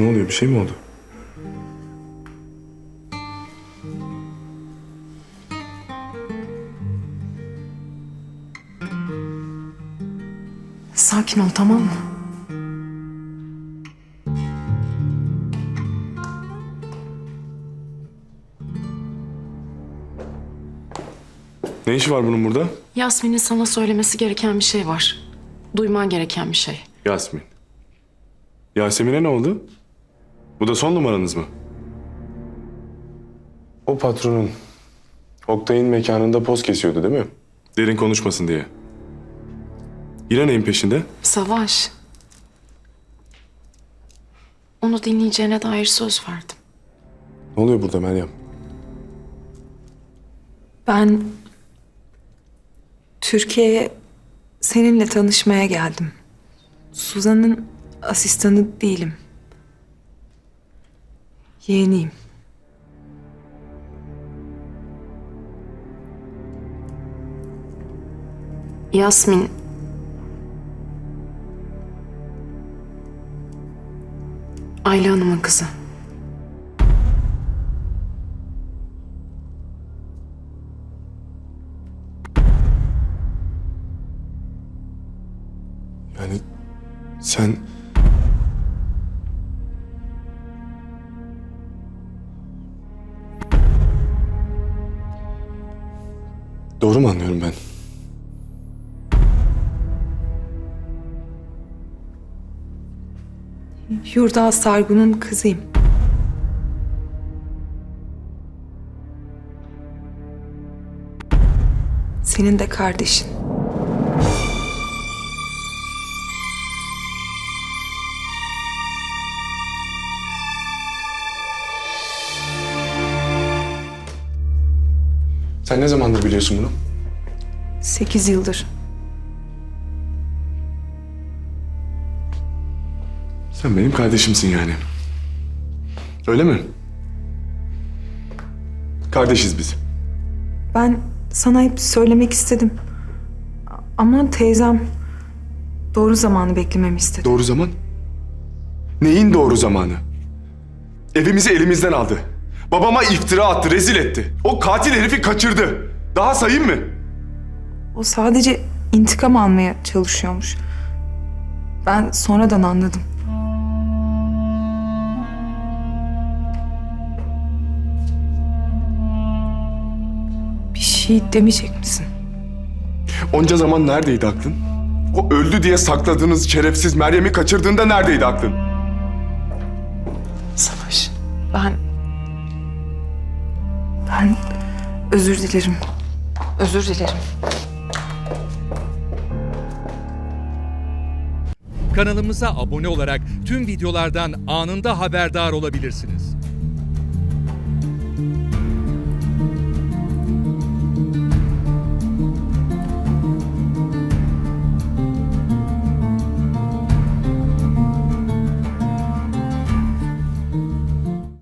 Ne oluyor? Bir şey mi oldu? Sakin ol tamam mı? Ne işi var bunun burada? Yasmin'in sana söylemesi gereken bir şey var. Duyman gereken bir şey. Yasmin. Yasemin'e ne oldu? Bu da son numaranız mı? O patronun Oktay'ın mekanında poz kesiyordu değil mi? Derin konuşmasın diye. Yine neyin peşinde? Savaş. Onu dinleyeceğine dair söz verdim. Ne oluyor burada Meryem? Ben Türkiye'ye seninle tanışmaya geldim. Suzan'ın asistanı değilim. Yeğeniyim. Yasmin. Ayla Hanım'ın kızı. Yani sen... Doğru mu anlıyorum ben? Yurda Sargun'un kızıyım. Senin de kardeşin. Sen ne zamandır biliyorsun bunu? Sekiz yıldır. Sen benim kardeşimsin yani. Öyle mi? Kardeşiz biz. Ben sana hep söylemek istedim. Ama teyzem doğru zamanı beklememi istedi. Doğru zaman? Neyin doğru zamanı? Evimizi elimizden aldı. Babama iftira attı, rezil etti. O katil herifi kaçırdı. Daha sayayım mı? O sadece intikam almaya çalışıyormuş. Ben sonradan anladım. Bir şey demeyecek misin? Onca zaman neredeydi aklın? O öldü diye sakladığınız şerefsiz Meryem'i kaçırdığında neredeydi aklın? Savaş. Ben... Ben özür dilerim. Özür dilerim. Kanalımıza abone olarak tüm videolardan anında haberdar olabilirsiniz.